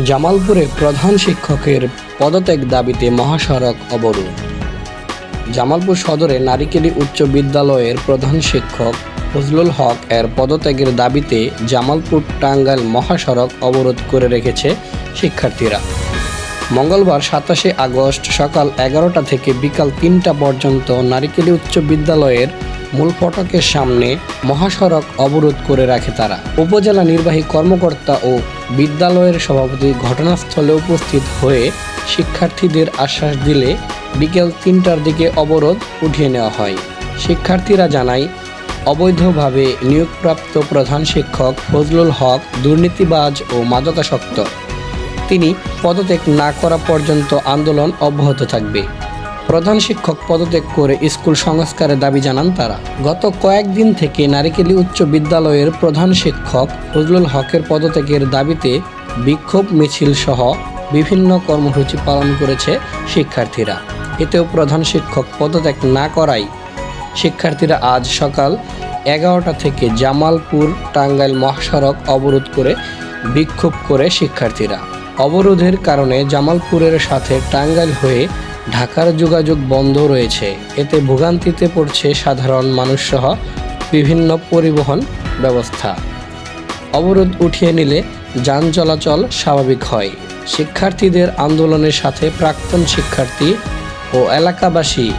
জামালপুরে প্রধান শিক্ষকের পদত্যাগ দাবিতে মহাসড়ক অবরোধ। জামালপুর সদরে নারিকেলি উচ্চ বিদ্যালয়ের প্রধান শিক্ষক ফজলুল হক এর পদত্যাগের দাবিতে জামালপুর টাঙ্গাইল মহাসড়ক অবরোধ করে রেখেছে শিক্ষার্থীরা। মঙ্গলবার সাতাশে আগস্ট সকাল এগারোটা থেকে বিকাল তিনটা পর্যন্ত নারিকেলি উচ্চ বিদ্যালয়ের মূল ফটকের সামনে মহাসড়ক অবরোধ করে রাখে তারা। উপজেলা নির্বাহী কর্মকর্তা ও বিদ্যালয়ের সভাপতি ঘটনাস্থলে উপস্থিত হয়ে শিক্ষার্থীদের আশ্বাস দিলে বিকেল তিনটার দিকে অবরোধ উঠিয়ে নেওয়া হয়। শিক্ষার্থীরা জানায়, অবৈধভাবে নিয়োগপ্রাপ্ত প্রধান শিক্ষক ফজলুল হক দুর্নীতিবাজ ও মাদকাসক্ত। তিনি পদত্যাগ না করা পর্যন্ত আন্দোলন অব্যাহত থাকবে। প্রধান শিক্ষক পদত্যাগ করে স্কুল সংস্কারের দাবি জানান তারা। গত কয়েকদিন থেকে নারিকেলি উচ্চ বিদ্যালয়ের প্রধান শিক্ষক ফজলুল হকের পদত্যাগের দাবিতে বিক্ষোভ মিছিল সহ বিভিন্ন কর্মসূচি পালন করেছে শিক্ষার্থীরা। এতেও প্রধান শিক্ষক পদত্যাগ না করায় শিক্ষার্থীরা আজ সকাল এগারোটা থেকে জামালপুর টাঙ্গাইল মহাসড়ক অবরোধ করে বিক্ষোভ করে শিক্ষার্থীরা। অবরোধের কারণে জামালপুরের সাথে টাঙ্গাইল হয়ে ঢাকার যোগাযোগ বন্ধ রয়েছে। এতে ভোগান্তিতে পড়ছে সাধারণ মানুষসহ বিভিন্ন পরিবহন ব্যবস্থা। অবরোধ উঠিয়ে নিলে যান চলাচল স্বাভাবিক হয়। শিক্ষার্থীদের আন্দোলনের সাথে প্রাক্তন শিক্ষার্থী ও এলাকাবাসী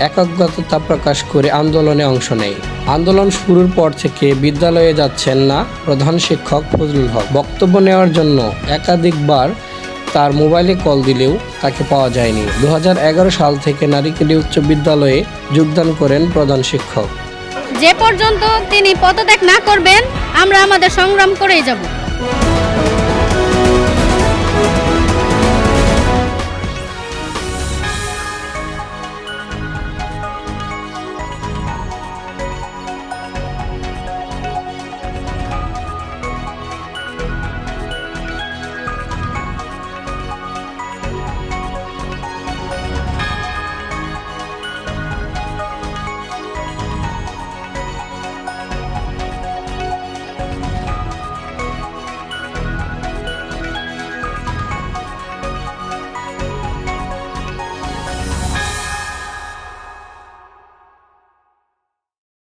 একাগ্রতা প্রকাশ করে আন্দোলনে অংশ নেয়। আন্দোলন শুরুর পর থেকে বিদ্যালয়ে যাচ্ছেন না প্রধান শিক্ষক ফজলুল হক। বক্তব্য নেওয়ার জন্য একাধিকবার তার মোবাইলে কল দিলেও তাকে পাওয়া যায়নি। দু হাজার এগারো সাল থেকে নারীকেলি উচ্চ বিদ্যালয়ে যোগদান করেন প্রধান শিক্ষক। যে পর্যন্ত তিনি পদত্যাগ না করবেন, আমরা আমাদের সংগ্রাম করেই যাব।